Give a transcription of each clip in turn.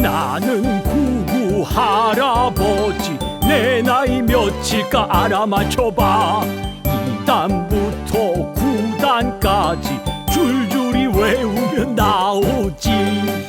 나는 구구 할아버지 내 나이 몇일까 알아맞혀봐. 이단부터구단까지 줄줄이 외우면 나오지.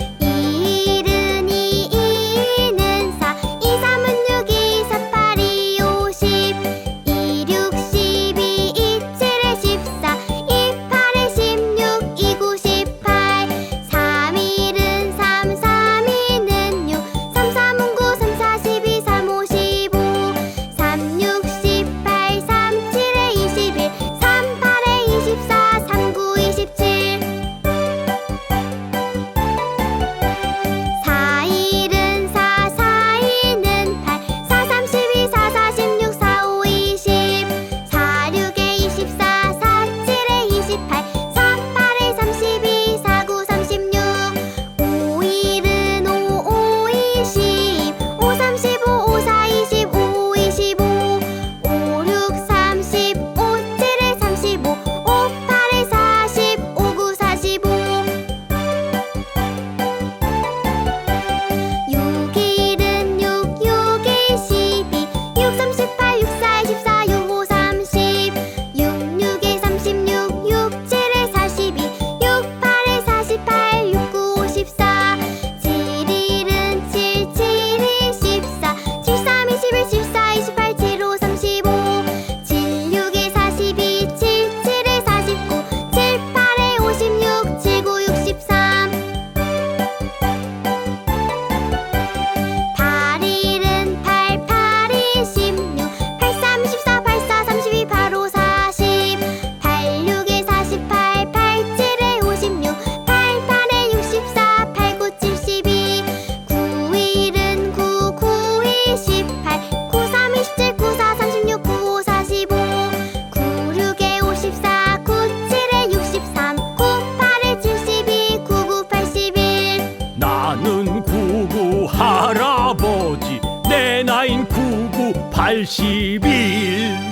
82일.